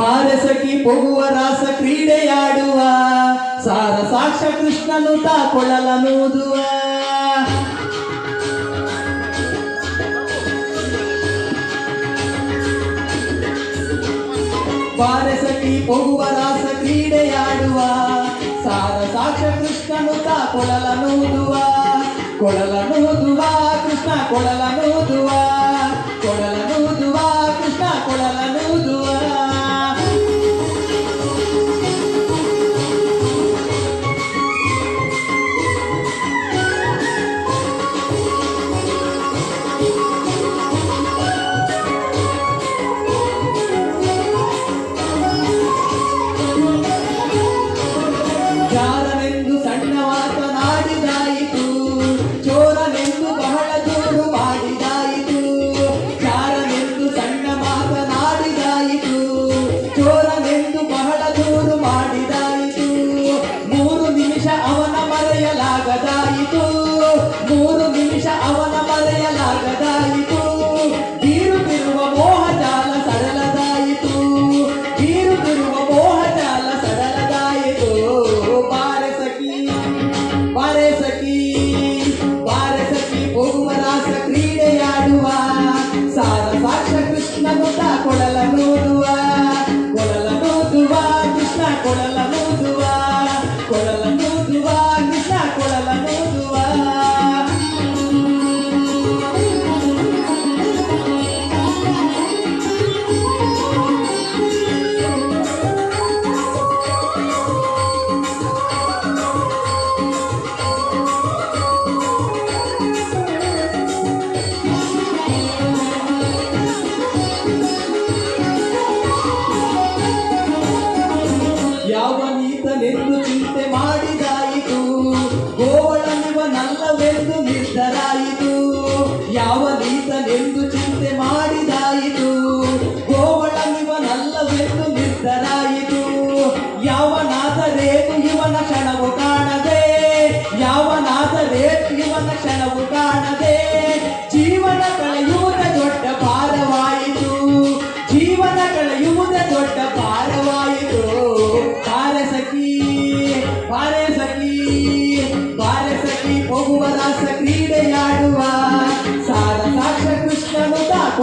ಪಾರಸಕಿ ಪೊಗುವ ರಾಸ ಕ್ರೀಡೆಯಾಡುವ ಸಾರ ಸಾಕ್ಷ ಕೃಷ್ಣನು ತಾಕೊಳಲನೂದುವ ಪಾರಸಕಿ ಪೊಗುವ ರಾಸ ಕ್ರೀಡೆಯಾಡುವ ಸಾರ ಸಾಕ್ಷ ಕೃಷ್ಣನು ತಾಕೊಳಲನೂದುವ ಕೊಳಲನೂದುವ Krishna ಕೊಳಲನೂದುವ ಕೊಳಲನೂದುವ Krishna ಕೊಳಲನು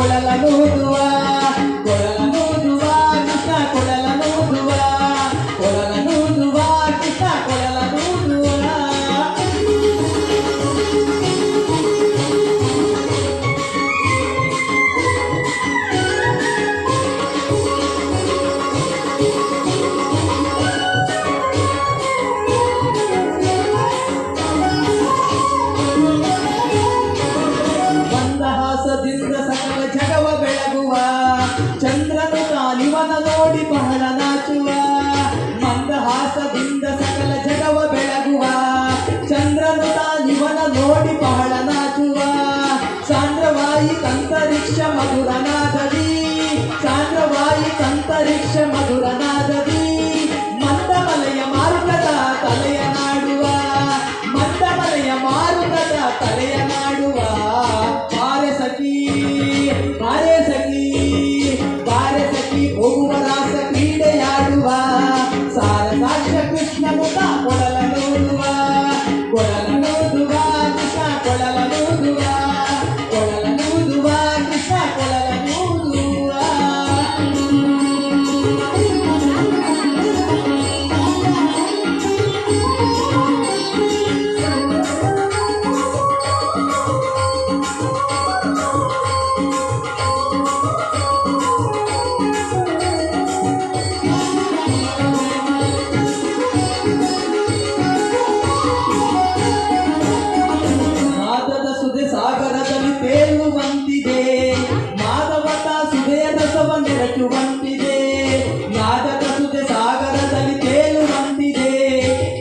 la la la Lord, ಬೀಳುವಂತಿದೆ ಯಾದಕ ಸುದೆ ಸಾಗರದಲ್ಲಿ ತೇಲುವಂತಿದೆ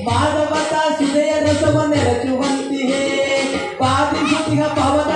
ಮಾಧವತ ಸುದೆಯ ರಸವ ನೆರಚುವಂತಿದೆ ಪಾತಿ ಸುತಿಹ ಪವನ